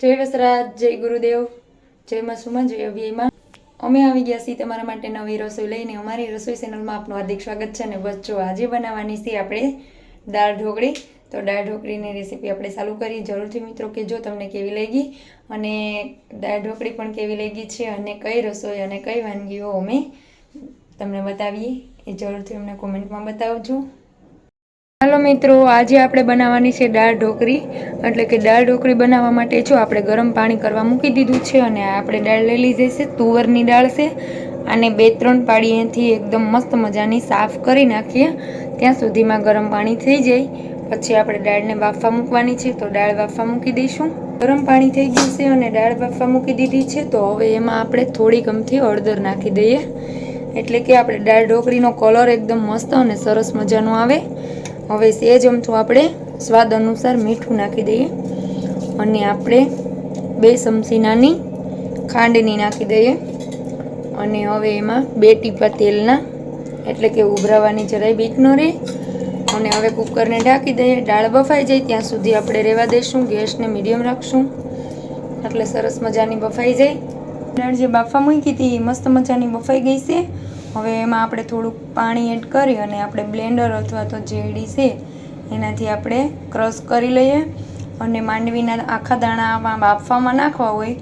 જય વસરાજ, જય ગુરુદેવ, જય મસુમા જય અભિયમાં અમે આવી ગયા છીએ તમારા માટે નવી રસોઈ લઈને. અમારી રસોઈ ચેનલમાં આપનું હાર્દિક સ્વાગત છે અને જો આજે બનાવવાની છે આપણે દાળ ઢોકળી. તો દાળ ઢોકળીની રેસીપી આપણે ચાલુ કરીએ જરૂરથી મિત્રો કે જો તમને કેવી લાગી અને દાળ ઢોકળી પણ કેવી લાગી છે અને કઈ રસોઈ અને કઈ વાનગીઓ અમે તમને બતાવીએ. એ જરૂરથી અમને કોમેન્ટમાં બતાવજો. હાલો મિત્રો, આજે આપણે બનાવવાની છે દાળ ઢોકળી. એટલે કે દાળ ઢોકળી બનાવવા માટે જો આપણે ગરમ પાણી કરવા મૂકી દીધું છે અને આપણે દાળ લઈ લીધી છે. તુવરની દાળ છે. અને બે ત્રણ પાડીએથી એકદમ મસ્ત મજાની સાફ કરી નાખીએ. ત્યાં સુધીમાં ગરમ પાણી થઈ જાય. પછી આપણે દાળને બાફવા મૂકવાની છે, તો દાળ બાફવા મૂકી દઈશું. ગરમ પાણી થઈ ગયું છે અને દાળ બાફવા મૂકી દીધી છે, તો હવે એમાં આપણે થોડી ગમથી હળદર નાખી દઈએ. એટલે કે આપણે દાળ ઢોકળીનો કલર એકદમ મસ્ત અને સરસ મજાનો આવે. હવે સેજ અમથું આપણે સ્વાદ અનુસાર મીઠું નાખી દઈએ અને આપણે બે ચમચી નાની ખાંડની નાખી દઈએ. અને હવે એમાં બે ટીપા તેલના, એટલે કે ઉભરાવાની જરાય બીક ન રહે. અને હવે કુકરને ઢાંકી દઈએ. દાળ બફાઈ જાય ત્યાં સુધી આપણે રહેવા દઈશું ગેસને મીડિયમ રાખશું. એટલે સરસ મજાની બફાઈ જાય. દાળ જે બાફા મૂકી હતી એ મસ્ત મજાની બફાઈ ગઈ છે. હવે એમાં આપણે થોડુંક પાણી એડ કરી અને આપણે બ્લેન્ડર અથવા તો જેડી છે, એનાથી આપણે ક્રશ કરી લઈએ. અને માંડવીના આખા દાણા આમાં બાફવામાં નાખવા હોય,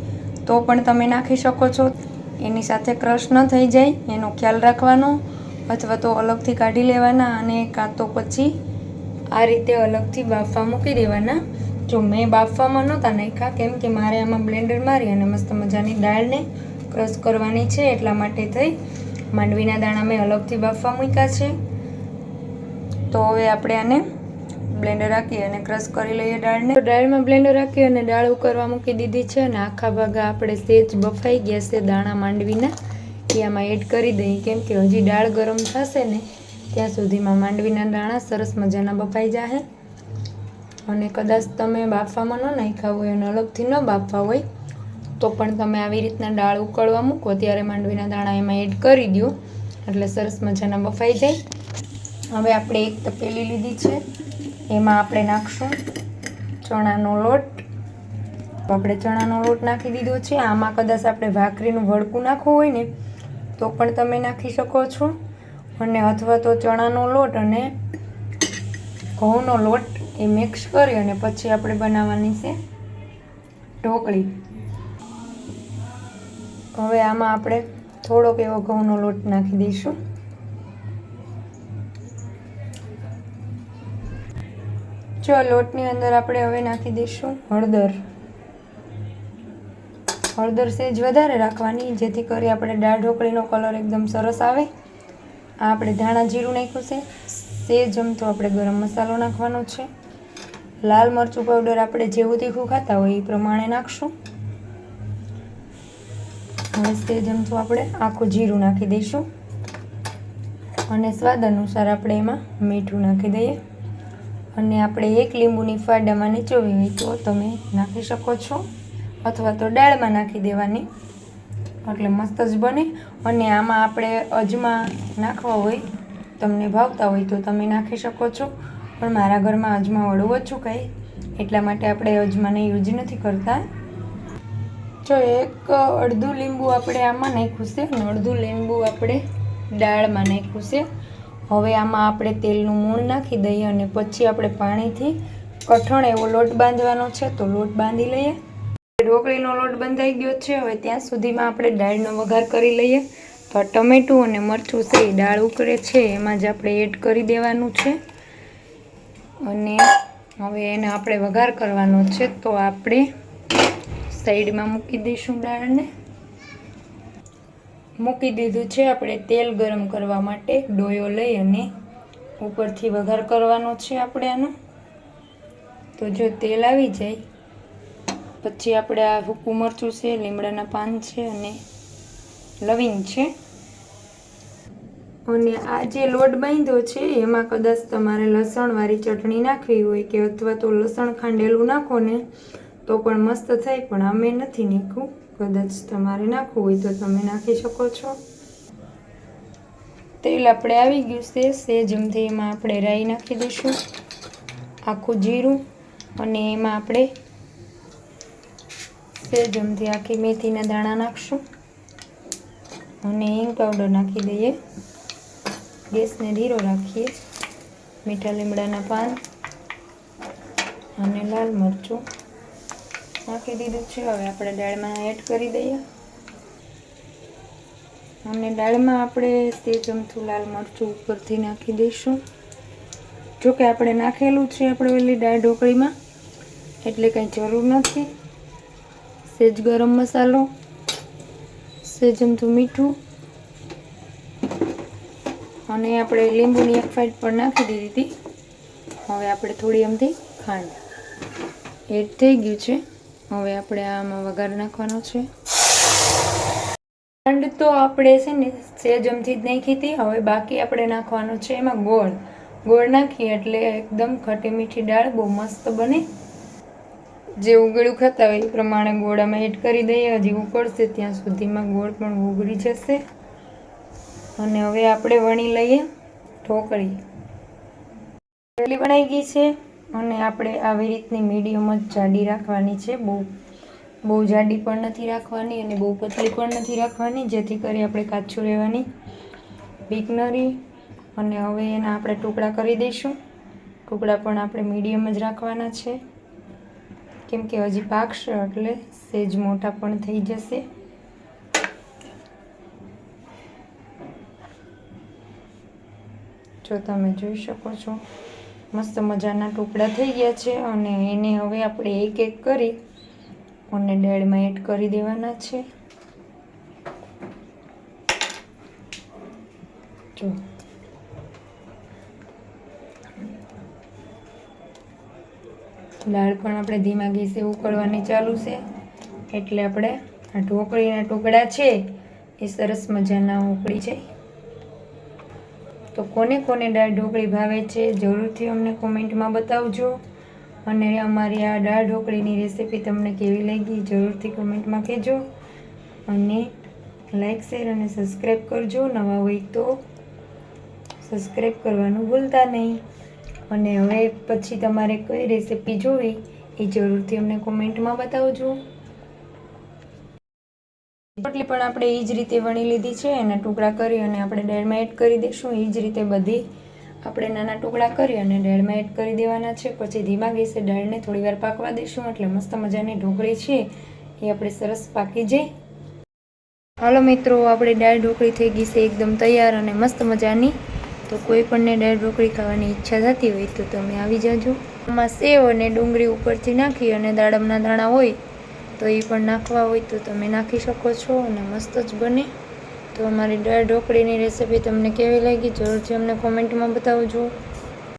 તો પણ તમે નાખી શકો છો. એની સાથે ક્રશ ન થઈ જાય, એનો ખ્યાલ રાખવાનો. અથવા તો અલગથી કાઢી લેવાના અને કાં તો પછી આ રીતે અલગથી બાફવા મૂકી દેવાના. જો મેં બાફવામાં નહોતા નાખ્યા, કેમ કે મારે આમાં બ્લેન્ડર મારી અને મસ્ત મજાની દાળને ક્રશ કરવાની છે એટલા માટે થઈ. માંડવીના દાણા મેં અલગથી બાફવા મૂક્યા છે. તો હવે આપણે આને બ્લેન્ડર રાખી અને ક્રશ કરી લઈએ દાળને. દાળમાં બ્લેન્ડર રાખી અને દાળ ઉકળવા મૂકી દીધી છે અને આખા ભાગા આપણે સેજ બફાઈ ગયા છે દાણા માંડવીના. એ આમાં એડ કરી દઈએ. કેમ કે હજી દાળ ગરમ થશે ને, ત્યાં સુધીમાં માંડવીના દાણા સરસ મજાના બફાઈ જાહે. અને કદાચ તમે બાફવામાં ન નાખ્યા હોય અને અલગથી ન બાફવા હોય તો પણ તમે આવી રીતના દાળ ઉકળવા મૂકો, ત્યારે માંડવીના દાણા એમાં એડ કરી દો એટલે સરસ મજાના બફાઈ જાય. હવે આપણે એક તપેલી લીધી છે. એમાં આપણે નાખશું ચણાનો લોટ. આપણે ચણાનો લોટ નાખી દીધો છે. આમાં કદાચ આપણે ભાખરીનું વળકું નાખવું હોય ને, તો પણ તમે નાખી શકો છો. અને અથવા તો ચણાનો લોટ અને ઘઉંનો લોટ એ મિક્સ કરી અને પછી આપણે બનાવવાની છે ઢોકળી. હવે આમાં આપણે થોડોક એવો ઘઉંનો લોટ નાખી દઈશું. જો લોટની અંદર આપણે હવે નાખી દઈશું હળદર. હળદર સેજ વધારે રાખવાની, જેથી કરી આપણે દાળ ઢોકળીનો કલર એકદમ સરસ આવે. આ આપણે ધાણા જીરું નાખ્યું છે. સેજ અમથો આપણે ગરમ મસાલો નાખવાનો છે. લાલ મરચું પાવડર આપણે જેવું તીખું ખાતા હોય એ પ્રમાણે નાખશું. હવે સેજ અમથું આપણે? આખું જીરું નાખી દઈશું. અને સ્વાદ અનુસાર આપણે એમાં મીઠું નાખી દઈએ. અને આપણે એક લીંબુની ફાડામાં નીચોવી હોય તો તમે નાખી શકો છો. અથવા તો દાળમાં નાખી દેવાની. એટલે મસ્ત જ બને. અને આમાં આપણે અજમા નાખવા હોય, તમને ભાવતા હોય તો તમે નાખી શકો છો. પણ મારા ઘરમાં અજમા વડું ઓછું ખાય. એટલા માટે આપણે અજમાને યુઝ નથી કરતા. જો એક અડધું લીંબુ આપણે આમાં નાખ્યું છે અને અડધું લીંબુ આપણે દાળમાં નાખ્યું છે. હવે આમાં આપણે તેલનું મૂળ નાખી દઈએ અને પછી આપણે પાણીથી કઠણ એવો લોટ બાંધવાનો છે તો લોટ બાંધી લઈએ. ઢોકળીનો લોટ બંધાઈ ગયો છે. હવે ત્યાં સુધીમાં આપણે દાળનો વઘાર કરી લઈએ. તો આ ટમેટું અને મરચું છે એ દાળ ઉકળે છે, એમાં જ આપણે એડ કરી દેવાનું છે. અને હવે એને આપણે વઘાર કરવાનો છે તો આપણે સાઈડમાં મૂકી દઈશું દાળને. મૂકી દીધું છે આપણે તેલ ગરમ કરવા માટે, ડોયો લઈ અને ઉપરથી વઘાર કરવાનો છે આપણે આનો. તો જો તેલ આવી જાય, પછી આપણે આ ભૂકું મરચું છે, લીમડાના પાન છે અને લવિંગ છે. અને આ જે લોટ બાંધ્યો છે, એમાં કદાચ તમારે લસણવાળી ચટણી નાખવી હોય કે અથવા તો લસણ ખાંડેલું નાખો ને તો પણ મસ્ત થાય, પણ અમે નથી નીકળું. કદાચ તમારે નાખવું હોય તો તમે નાખી શકો છો. તેલ આપણે આવી ગયું છે સેજમથી એમાં આપણે રાઈ નાખી દઈશું. આખું જીરું અને એમાં આપણે સેજમથી આખી મેથીના દાણા નાખશું. અને હિંગ પાવડર નાખી દઈએ. ગેસને ધીરો રાખીએ. મીઠા લીમડાના પાન અને લાલ મરચું. નાખી દીધું છે. હવે આપણે દાળમાં એડ કરી દઈએ. અને દાળમાં આપણે તે ચમચું લાલ મરચું ઉપરથી નાખી દઈશું. જો કે આપણે નાખેલું છે આપણે ઓલી દાળ ઢોકળીમાં, એટલે કંઈ જરૂર નથી. સેજ ગરમ મસાલો, સેજ ચમચું મીઠું, અને આપણે લીંબુની એક ફાઇટ પણ નાખી દીધી હતી. હવે આપણે થોડી અમથી ખાંડ. એડ થઈ ગયું છે. હવે આપણે આમાં વઘાર નાખવાનો છે. ખાંડ તો આપણે છે ને સેજમથી જ નાખી હતી, હવે બાકી આપણે નાખવાનો છે એમાં ગોળ. ગોળ નાખીએ એટલે એકદમ ખટી મીઠી દાળ બહુ મસ્ત બને. જે ઉગળું ખાતા હોય એ પ્રમાણે ગોળામાં એડ કરી દઈએ, હજી ઉકળશે ત્યાં સુધીમાં ગોળ પણ ઉગળી જશે. અને હવે આપણે વણી લઈએ, ઢોકળી. પેલી બનાવી ગઈ છે. અને આપણે આવી રીતની મીડિયમ જ જાડી રાખવાની છે. બહુ બહુ જાડી પણ નથી રાખવાની અને બહુ પતલી પણ નથી રાખવાની, જેથી કરી આપણે કાચું રહેવાની બીક અને હવે એના આપણે ટુકડા કરી દઈશું. ટુકડા પણ આપણે મીડિયમ જ રાખવાના છે. કેમ કે હજી પાકશે એટલે સેજ મોટા પણ થઈ જશે. જો તમે જોઈ શકો છો. મસ્ત મજાના ટુકડા થઈ ગયા છે અને એને હવે આપણે એક એક કરી અને દાળમાં એડ કરી દેવાના છે. જો. દાળ પણ આપણે ધીમા ગેસે ઉકળવાની ચાલુ છે. એટલે આપણે આ ઢોકળીના ટુકડા છે એ સરસ મજાના ઉકળી જાય. તો કોને કોને દાળ ઢોકળી ભાવે છે જરૂરથી અમને કોમેન્ટમાં બતાવજો. અને અમારી આ દાળ ઢોકળીની રેસીપી તમને કેવી લાગી જરૂરથી કોમેન્ટમાં કહેજો. અને લાઈક, શેર અને સબસ્ક્રાઈબ કરજો. નવા હોય તો સબસ્ક્રાઈબ કરવાનું ભૂલતા નહીં. અને હવે પછી તમારે કઈ રેસીપી જોવી એ જરૂરથી અમને કોમેન્ટમાં બતાવજો. રોટલી પણ આપણે એ જ રીતે વણી લીધી છે, એના ટુકડા કરી અને આપણે દાળમાં એડ કરી દઈશું. એ જ રીતે બધી આપણે નાના ટુકડા કરી અને દાળમાં એડ કરી દેવાના છે. પછી ધીમા ગેસે થોડી વાર પાકવા દઈશું, એટલે મસ્ત મજાની ઢોકળી છે. એ આપણે સરસ પાકી જાય. હાલો મિત્રો, આપણે દાળ ઢોકળી થઈ ગઈ છે એકદમ તૈયાર અને મસ્ત મજાની. તો કોઈ પણને દાળ ઢોકળી ખાવાની ઈચ્છા થતી હોય તો તમે આવી જાજો. આમાં સેવ અને ડુંગળી ઉપરથી નાખી અને દાડમના દાણા હોય તો એ પણ નાખવા હોય તો તમે નાખી શકો છો અને મસ્ત જ બને. તો અમારી દાળ ઢોકળીની રેસીપી તમને કેવી લાગી જરૂરથી અમને કોમેન્ટમાં બતાવજો.